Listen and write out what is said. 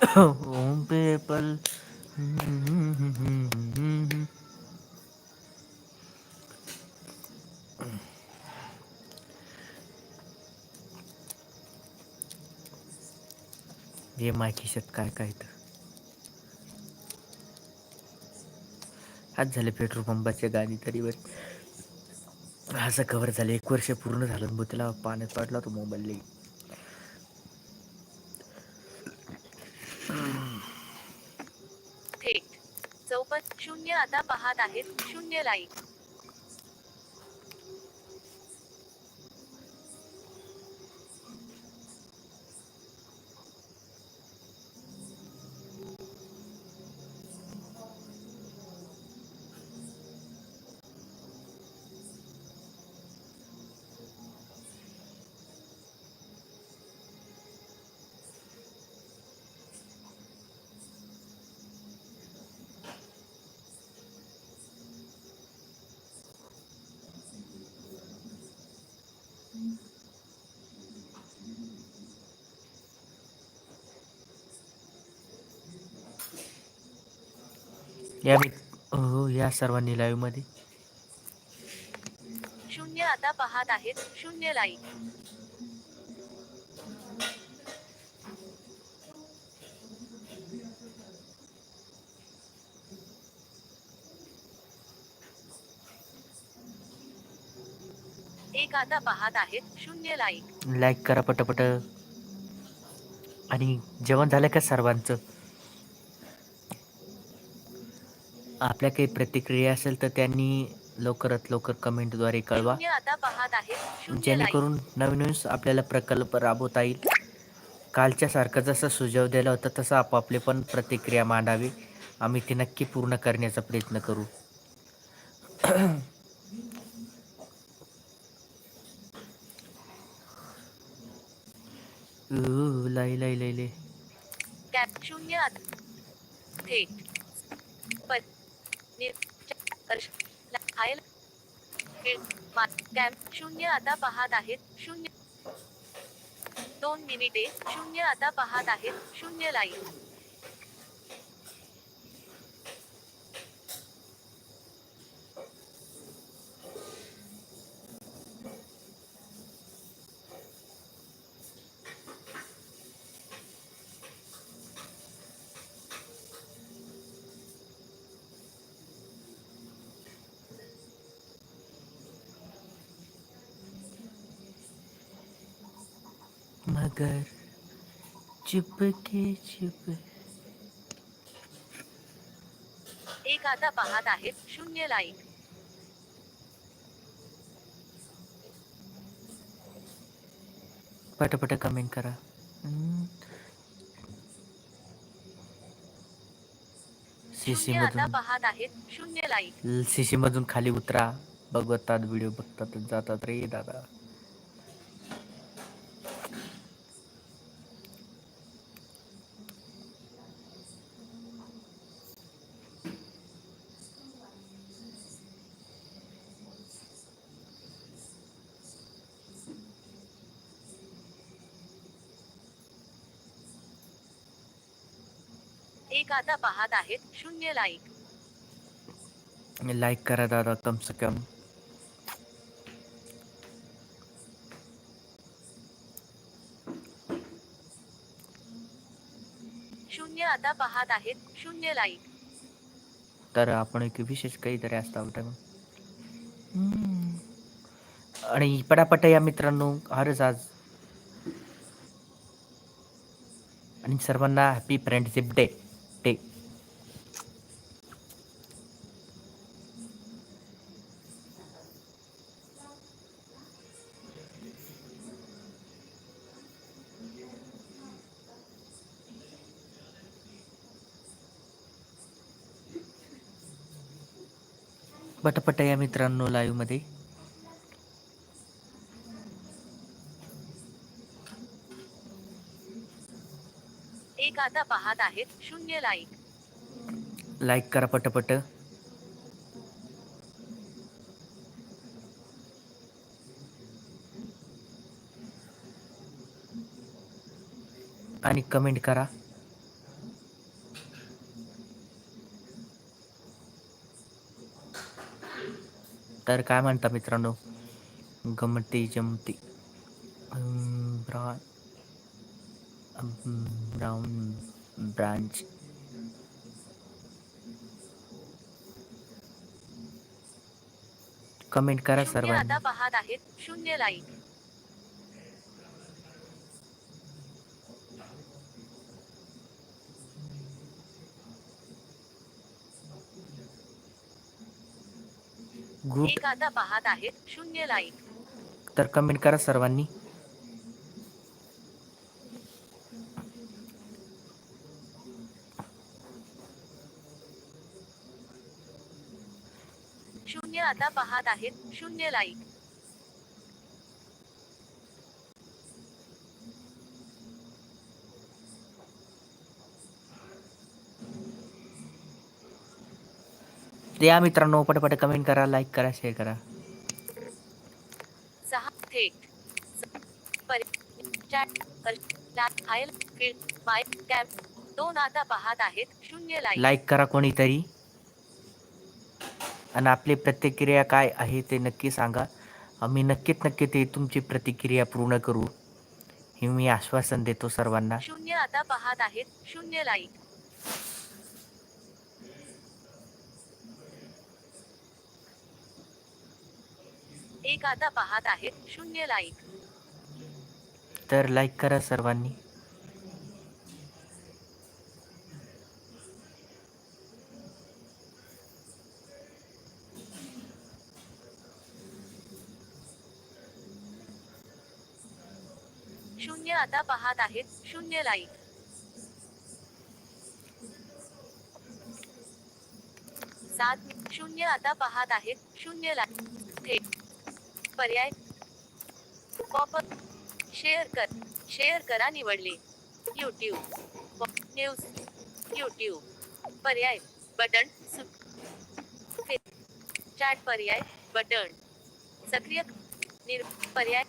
Om PayPal. Hey my काय काय तर. आज झाले पेट्रोल पंपाचे गाणी तरी बस. असं कवर झालं एक वर्ष पूर्ण झालं मग त्याला पाण्यात पाडला तो मोबाईल लई थेट चौपट शून्य आता पाहत आहेत. शून्य लाईक या मी हो या सर्वांनी लाईव्हमध्ये. शून्य आता पाहत आहेत शून्य लाईक एक आता पाहत आहेत शून्य लाईक लाईक करा पटपट. आणि जेवण झालं का सर्वांचं? आपल्या काही प्रतिक्रिया असेल तर त्यांनी लवकरात लवकर कमेंटद्वारे कळवा. शून्य आता पाहत आहेत. शून्य लाईक जेणेकरून नवीन नवीन आपल्याला प्रकल्प राबवता येईल. कालच्या सारखं जसं सुझाव दिला होता तसं आपापले पण प्रतिक्रिया मांडावी. आम्ही ते नक्की पूर्ण करण्याचा प्रयत्न करू. ऊ, लाई लाई लाई लाई कॅप शून्य आता. थेट शून्य आता पाहत आहेत शून्य दोन मिनिटे शून्य आता पाहत आहेत शून्य लाईन. मगर चुपके चुप एक आता पाहत आहेत शून्य लाईक पटापट कमेंट करा. सीसी मधून पाहत आहेत शून्य लाईक सीसी मधून खाली उतरा. बघतात व्हिडिओ बघतात जातात. रे दादा. एक आता पाहत आहेत शून्य लाईक लाईक करा दादा कम से कम. शून्य आता पाहत आहेत शून्य लाईक तर आपण एक विशेष काहीतरी असतं आणि पटापट या मित्रांनो हरच आज. आणि सर्वांना हॅपी फ्रेंडशिप डे डे पटापट या मित्रांनो लाईव्हमध्ये. एक आता पाहत आहेत शून्य लाईक लाईक करा पटपट. आणि कमेंट करा. तर काय म्हणता मित्रांनो? गमती जमती. Bra brown branch. कमेंट करा सर्वांनी. पाहत आहेत. शून्य लाईक. ग्रुप एक आता पाहत आहेत शून्य लाईक तर कमेंट करा सर्वांनी. शून्य आता पाहत आहेत शून्य लाईक या मित्रांनो पटापट कमेंट करा लाईक करा शेअर करा. सहा थेट. दोन आता पाहत आहेत शून्य लाईक लाईक करा कोणीतरी. आणि आपली प्रतिक्रिया काय आहे ते नक्की सांगा. आम्ही नक्कीच नक्की ते तुमची प्रतिक्रिया पूर्ण करू. हे मी आश्वासन देतो सर्वांना. शून्य आता पाहत आहेत. शून्य लाईक एक आता पाहत आहेत शून्य लाईक. तर लाईक करा सर्वांनी. शून्य आता पाहत आहेत शून्य लाईक. सात शून्य आता पाहत आहेत शून्य लाईक. पर्याय पॉपअप शेअर कर शेअर करा निवडले. यूट्यूब न्यूज यूट्यूब पर्याय बटन चॅट पर्याय बटन. सक्रिय निर पर्याय